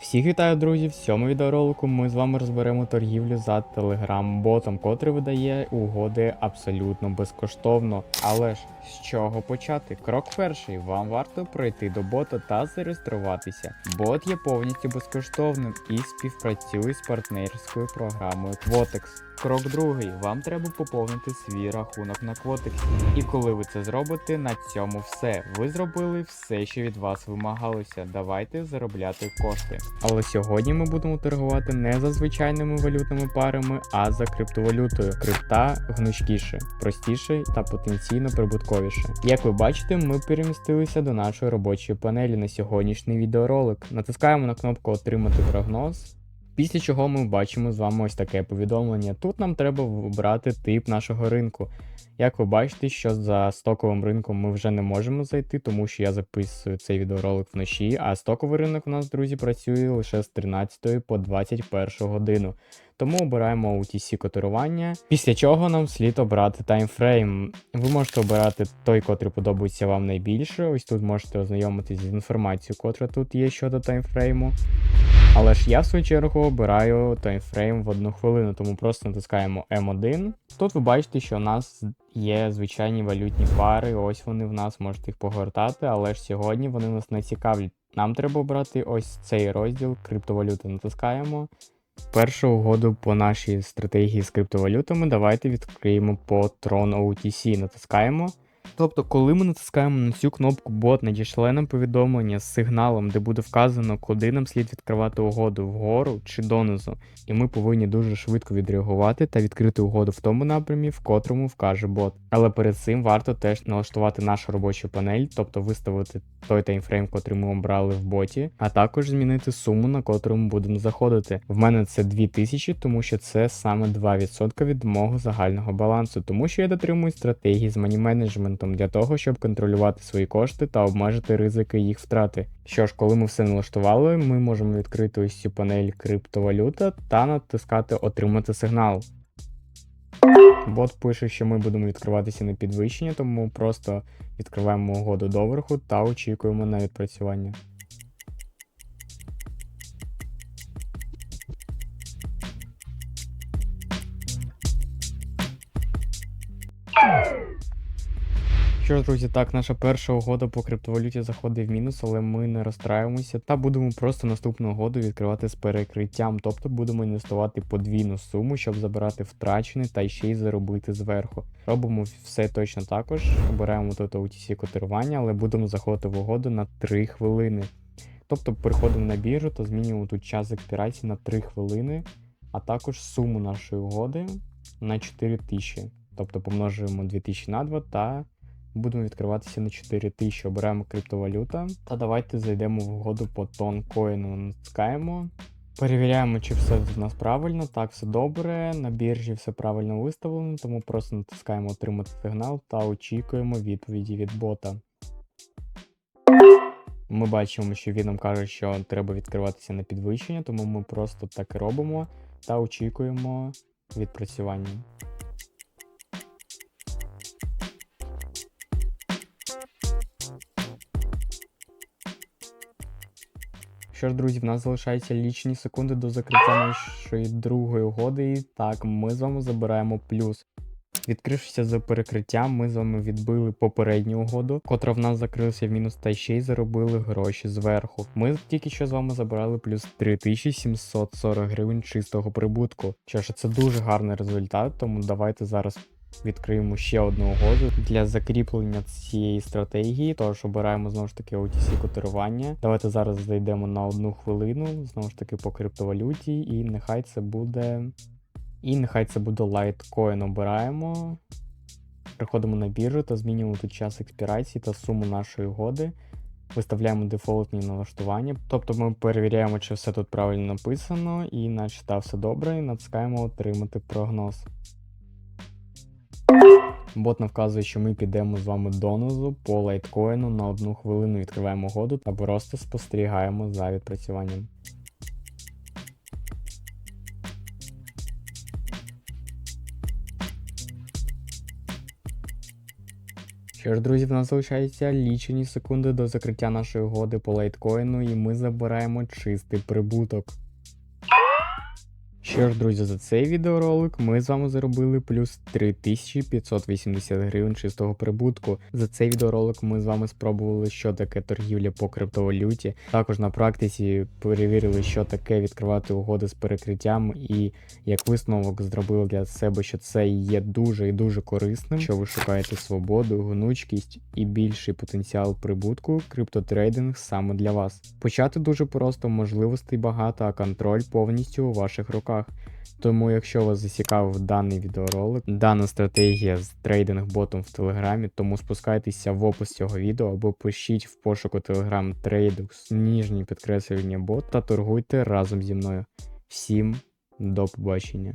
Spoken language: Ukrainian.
Всіх вітаю, друзі! В цьому відеоролику ми з вами розберемо торгівлю за телеграм-ботом, котрий видає угоди абсолютно безкоштовно. Але ж з чого почати? Крок перший: вам варто пройти до бота та зареєструватися. Бот є повністю безкоштовним і співпрацює з партнерською програмою Quotex. Крок другий: вам треба поповнити свій рахунок на Quotex. І коли ви це зробите, на цьому все. Ви зробили все, що від вас вимагалося. Давайте заробляти кошти. Але сьогодні ми будемо торгувати не за звичайними валютними парами, а за криптовалютою. Крипта гнучкіше, простіше та потенційно прибутковіше. Як ви бачите, ми перемістилися до нашої робочої панелі на сьогоднішній відеоролик. Натискаємо на кнопку Отримати прогноз. Після чого ми бачимо з вами ось таке повідомлення. Тут нам треба вибрати тип нашого ринку. Як ви бачите, що за стоковим ринком ми вже не можемо зайти, тому що я записую цей відеоролик вночі, а стоковий ринок у нас, друзі, працює лише з 13 по 21 годину. Тому обираємо OTC котирування, після чого нам слід обрати таймфрейм. Ви можете обирати той, котрий подобається вам найбільше. Ось тут можете ознайомитись з інформацією, котра тут є щодо таймфрейму. Але ж я в свою чергу обираю таймфрейм в одну хвилину, тому просто натискаємо M1. Тут ви бачите, що у нас є звичайні валютні пари, ось вони в нас, можете їх погортати, але ж сьогодні вони нас не цікавлять. Нам треба обрати ось цей розділ криптовалюти. Натискаємо. Першу угоду по нашій стратегії з криптовалютами давайте відкриємо по Tron OTC. Натискаємо. Тобто, коли ми натискаємо на цю кнопку бот, надійшле нам повідомлення з сигналом, де буде вказано, куди нам слід відкривати угоду вгору чи донизу, і ми повинні дуже швидко відреагувати та відкрити угоду в тому напрямі, в котрому вкаже бот. Але перед цим варто теж налаштувати нашу робочу панель, тобто виставити той таймфрейм, котрий ми обрали в боті, а також змінити суму, на котру ми будемо заходити. В мене це 2000, тому що це саме 2% від мого загального балансу, тому що я дотримуюсь стратегії з мані менеджментом для того, щоб контролювати свої кошти та обмежити ризики їх втрати. Що ж, коли ми все налаштували, ми можемо відкрити ось цю панель криптовалюта та натискати Отримати сигнал. Бот пише, що ми будемо відкриватися на підвищення, тому просто відкриваємо угоду доверху та очікуємо на відпрацювання. Що ж, друзі, так, наша перша угода по криптовалюті заходить в мінус, але ми не розстраюємося та будемо просто наступну угоду відкривати з перекриттям, тобто будемо інвестувати подвійну суму, щоб забирати втрачене та ще й заробити зверху. Робимо все точно також, обираємо тут OTC котирування, але будемо заходити в угоду на 3 хвилини. Тобто переходимо на біржу та змінюємо тут час експірації на 3 хвилини, а також суму нашої угоди на 4000. Тобто помножуємо 2000 на 2 та будемо відкриватися на 4000, обираємо криптовалюта. Та давайте зайдемо в угоду по тонкоїну, натискаємо. Перевіряємо, чи все в нас правильно. Так, все добре. На біржі все правильно виставлено, тому просто натискаємо отримати сигнал та очікуємо відповіді від бота. Ми бачимо, що він нам каже, що треба відкриватися на підвищення, тому ми просто так і робимо та очікуємо відпрацювання. Що ж, друзі, в нас залишаються лічні секунди до закриття нашої другої угоди. І так, ми з вами забираємо плюс. Відкрившися за перекриттям, ми з вами відбили попередню угоду, котра в нас закрилася в мінус, та ще й заробили гроші зверху. Ми тільки що з вами забрали плюс 3740 гривень чистого прибутку. Що ж, це дуже гарний результат, тому давайте зараз відкриємо ще одну угоду для закріплення цієї стратегії. Тож обираємо знову ж таки OTC котирування. Давайте зараз зайдемо на одну хвилину, знову ж таки по криптовалюті, і нехай це буде. І нехай це буде Litecoin. Обираємо. Приходимо на біржу та змінюємо тут час експірації та суму нашої угоди. Виставляємо дефолтні налаштування. Тобто ми перевіряємо, чи все тут правильно написано, і наче та все добре, і натискаємо Отримати прогноз. Бот нам вказує, що ми підемо з вами донизу по лайткоїну на одну хвилину відкриваємо угоду та просто спостерігаємо за відпрацюванням. Що ж, друзі, в нас залишається лічені секунди до закриття нашої угоди по лайткоїну, і ми забираємо чистий прибуток. Що ж, друзі, за цей відеоролик ми з вами заробили плюс 3580 гривень чистого прибутку. За цей відеоролик ми з вами спробували, що таке торгівля по криптовалюті. Також на практиці перевірили, що таке відкривати угоди з перекриттям, і як висновок зробили для себе, що це є дуже і дуже корисним. Що ви шукаєте свободу, гнучкість і більший потенціал прибутку, криптотрейдинг саме для вас. Почати дуже просто, можливостей багато, а контроль повністю у ваших руках. Тому, якщо вас зацікавив даний відеоролик, дана стратегія з трейдинг ботом в Телеграмі, тому спускайтеся в опис цього відео або пишіть в пошуку Telegram Tradux ніжні підкреслення бот та торгуйте разом зі мною. Всім до побачення!